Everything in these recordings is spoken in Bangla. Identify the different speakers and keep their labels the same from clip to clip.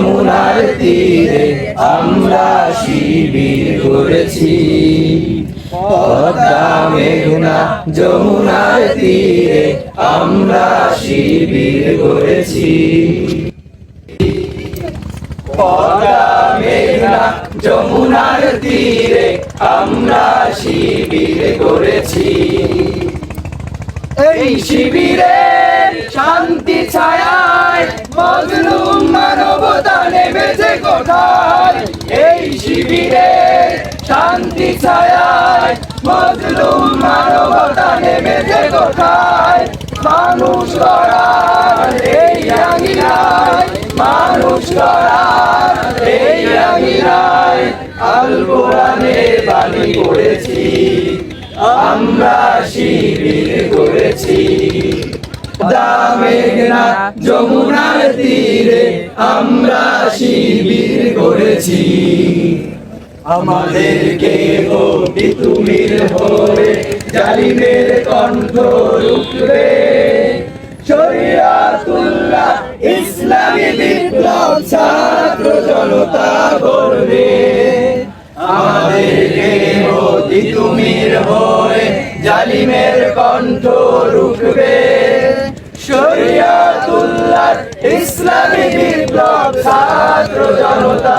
Speaker 1: যমুনার তীরে আমরা শিবির করেছি। পদ্মা, মেঘনা, যমুনার তীরে আমরা শিবির করেছি। পদ্মা, মেঘনা, যমুনার তীরে আমরা শিবির করেছি। এই শিবিরের শান্তি ছায়ায় মজলুম শিবিরের শান্তি ছায়ায়, মজলুম মানবতা নেমেছে কোঠায়। মানুষ গড়ার এই মানুষ গড়ার এই পড়েছি, আমরা শিবির করেছি। মেঘনা যমুনার তীরে আমরা শিবির করেছি। আমাদেরকে অতি তুমির হয়ে জালিমের কণ্ঠ রুখবে। শরিয়াতুল্লাহ ইসলামী বিপ্লব ছাত্র জনতা করবে আমাদেরকে অতি তুমির হয়ে জালিমের কণ্ঠ রুখবে। শরিয়াতুল্লাহ ইসলামী বিপ্লব ছাত্র জনতা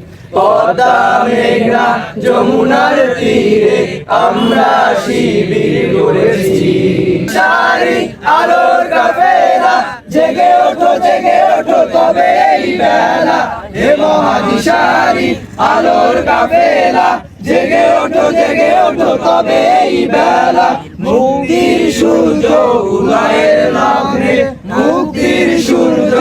Speaker 1: পদ্মা মেঘনা যমুনার তীরে আমরা শিবির করেছি সারি আলোর কাফেলা, জেগে ওঠো জেগে ওঠো তবে এই বেলা। হে মহাদিশারি, আলোর কাফেলা, জেগে ওঠো জেগে ওঠো তবে এই বেলা। মুক্তির সূর্য উদয়ের লগ্নে মুক্তির সূর্য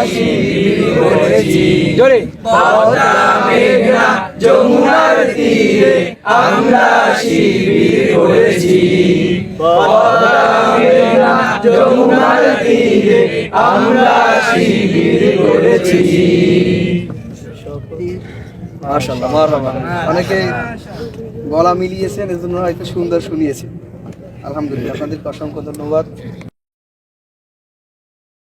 Speaker 1: আমরা শিবির করেছি। জোরে। পদ্মা মেঘনা যমুনার তীরে আমরা শিবির করেছি। পদ্মা মেঘনা যমুনার তীরে আমরা শিবির করেছি।
Speaker 2: অনেকে গলা মিলিয়েছেন এজন্য হয়তো সুন্দর শুনিয়েছে আলহামদুলিল্লাহ আপনাদেরকে অসংখ্য ধন্যবাদ।